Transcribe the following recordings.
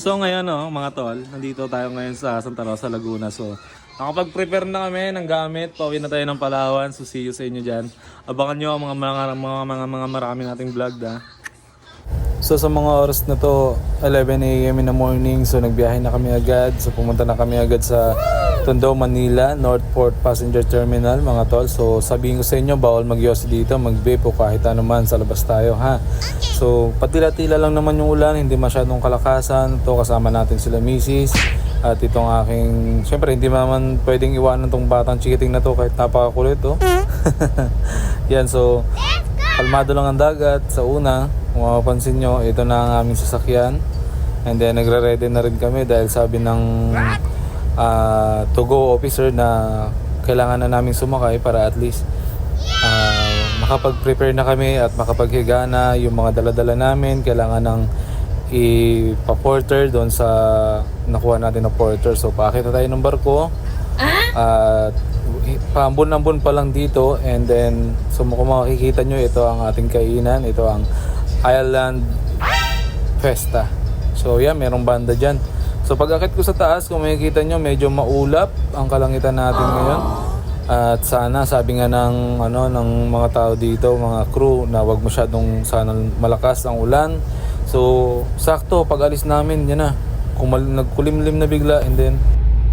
So ngayon no, mga tol, nandito tayo ngayon sa Santa Rosa, Laguna. So nakapag-prepare na kami ng gamit, pauwi na tayo ng Palawan. So see you sa inyo dyan. Abangan nyo ang mga mga mga mga, mga marami nating vlog da. So sa mga oras na to, 11 a.m. in the morning, so nagbiyahe na kami agad. So pumunta na kami agad sa Tondo, Manila, Northport Passenger Terminal, mga tol. So sabihin ko sa inyo, bawal magyosi dito, mag-vape o kahit ano man sa labas tayo, ha. So patila-tila lang naman yung ulan, hindi masyadong kalakasan. To kasama natin sila misis. At itong aking, syempre hindi naman pwedeng iwanan tong batang chikiting na to kahit napakakulit, oh. Yan, so kalmado lang ang dagat sa una. Kung mapapansin nyo, ito na ang aming sasakyan. And then nagre-ready na rin kami dahil sabi ng ah, to-go officer na kailangan na namin sumakay para at least ah, makapag-prepare na kami at makapaghiga na yung mga dala-dala namin. Kailangan ng ipa-porter doon sa nakuha natin na porter. So paakit na tayo ng barko. At paambon-ambon pa lang dito and then so kung makikita nyo ito ang ating kainan. Ito ang Island Festa. So yan, merong banda dyan. So pag akit ko sa taas, kung makikita nyo, medyo maulap ang kalangitan natin ngayon. At sana, sabi nga ng, ano, ng mga tao dito, mga crew, na wag masyadong sana malakas ang ulan. So, sakto, pag alis namin, yan na. Kung nagkulimlim na bigla, and then,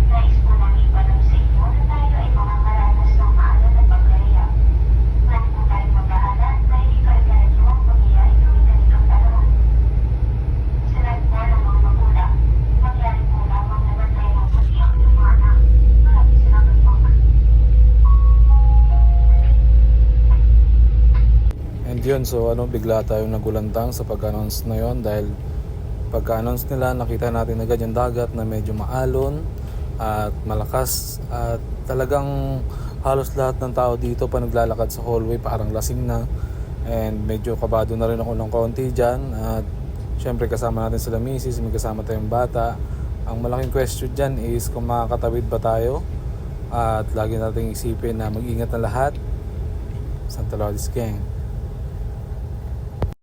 Nais po namin ipanong sa inyo na tayo ay mga maranas ng maalam at paglaya. Pwede po tayong magdaanan na hindi kaligariwang pag-iyaay tuwing ganitong panahon. Sa lahat po ng mga magulang, magyari po lamang na bantayan ang pag-iyak ng mga anak. Maraming salamat po. And yun, so ano, bigla tayong nagulantang sa pag-announce na yon dahil pagka-announce nila, nakita natin agad yung dagat na medyo maalon at malakas. At talagang halos lahat ng tao dito pa naglalakad sa hallway parang lasing na. And medyo kabado na rin ako ng konti dyan. At syempre kasama natin sila misis, may kasama tayong bata. Ang malaking question dyan is kung makakatawid ba tayo? At lagi nating isipin na mag-ingat na lahat. Santa Lourdes Gang